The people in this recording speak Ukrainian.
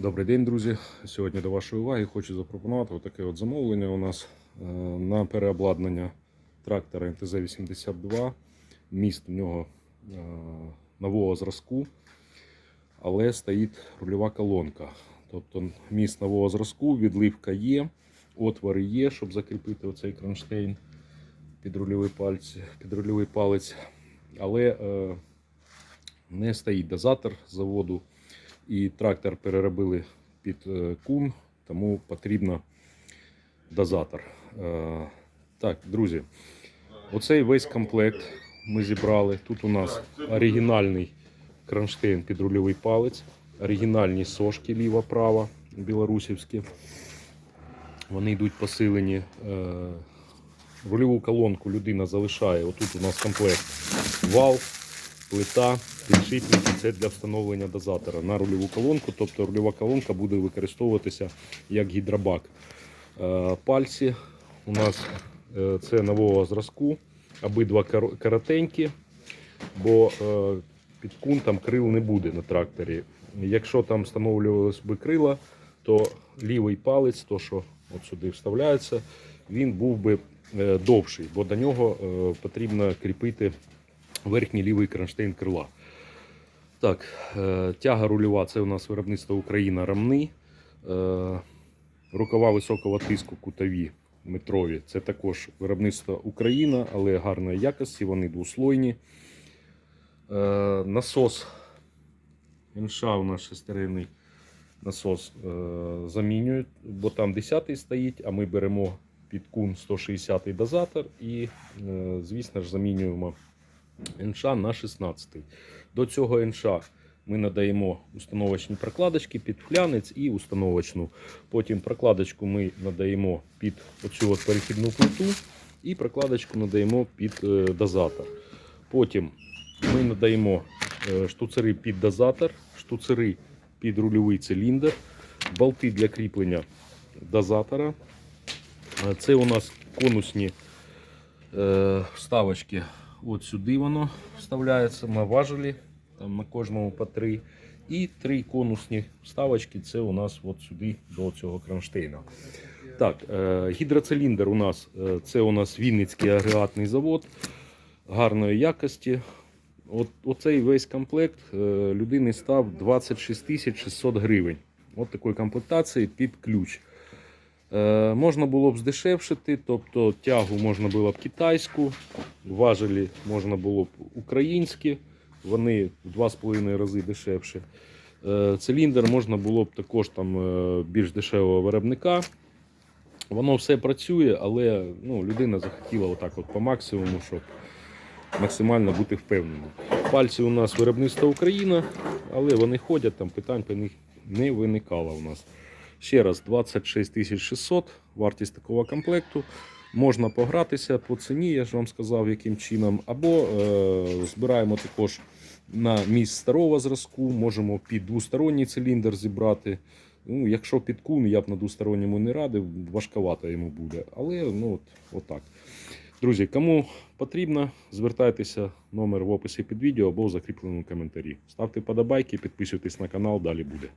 Добрий день, друзі. Сьогодні до вашої уваги хочу запропонувати таке от замовлення у нас е, на переобладнання трактора МТЗ-82. Міст в нього е, нового зразку, але стоїть рульова колонка. Тобто міст нового зразку, відливка є, отвори є, щоб закріпити оцей кронштейн під рульовий, палець, під рульовий палець. Але е, не стоїть дозатор заводу. І трактор переробили під е, кум, тому потрібно дозатор. Е, Так, друзі, оцей весь комплект ми зібрали. Тут у нас оригінальний кронштейн під рульовий палець, оригінальні сошки ліва-права білорусівські. Вони йдуть посилені. Е, Рульову колонку людина залишає. Отут у нас комплект вал, плита, підшипники. Це для встановлення дозатора на рульову колонку. Тобто рульова колонка буде використовуватися як гідробак. Е, Пальці у нас е, це нового зразку, обидва коротенькі, бо е, під кунтом крил не буде на тракторі. Якщо там встановлювалися би крила, то лівий палець, то що от сюди вставляється, він був би довший, бо до нього потрібно кріпити верхній лівий кронштейн крила. Так, е, тяга рульова це у нас виробництво Україна рамни. Е, Рукава високого тиску кутові метрові. Це також виробництво Україна, але гарної якості, вони двослойні. Е, Насос НШ у нас шестеренний насос замінюють, бо там 10-й стоїть, а ми беремо під кун 160-й дозатор і, звісно ж, замінюємо НШ на 16-й. До цього НШ ми надаємо установочні прокладочки під флянець і установочну. Потім прокладочку ми надаємо під оцю от перехідну плиту і прокладочку надаємо під е, дозатор. Потім ми надаємо е, штуцери під дозатор, штуцери під рульовий циліндр, болти для кріплення дозатора. Е, Це у нас конусні вставочки. От сюди воно вставляється на важелі, там на кожному по три. І три конусні вставочки це у нас от сюди до цього кронштейна. Так, е, гідроциліндр у нас е, це у нас Вінницький агрегатний завод гарної якості. От, оцей весь комплект е, людини став 26 600 гривень. От такої комплектації під ключ. Е, можна було б здешевшити, тобто тягу можна було б китайську, важелі можна було б українські, вони в 2,5 рази дешевше. Циліндр можна було б також там е, більш дешевого виробника. Воно все працює, але ну, людина захотіла отак от по максимуму, щоб максимально бути впевненим. Пальці у нас виробництво Україна, але вони ходять, там питань по них не виникало у нас. Ще раз, 26 600 вартість такого комплекту. Можна погратися по ціні, я ж вам сказав, яким чином. Або е, збираємо також на місць старого зразку, можемо під двосторонній циліндр зібрати. Ну, якщо під кун, я б на двосторонньому не радив, важковато йому буде. Але ну, от, отак. Друзі, кому потрібно, звертайтеся номер в описі під відео або в закріпленому коментарі. Ставте подобайки, підписуйтесь на канал, далі буде.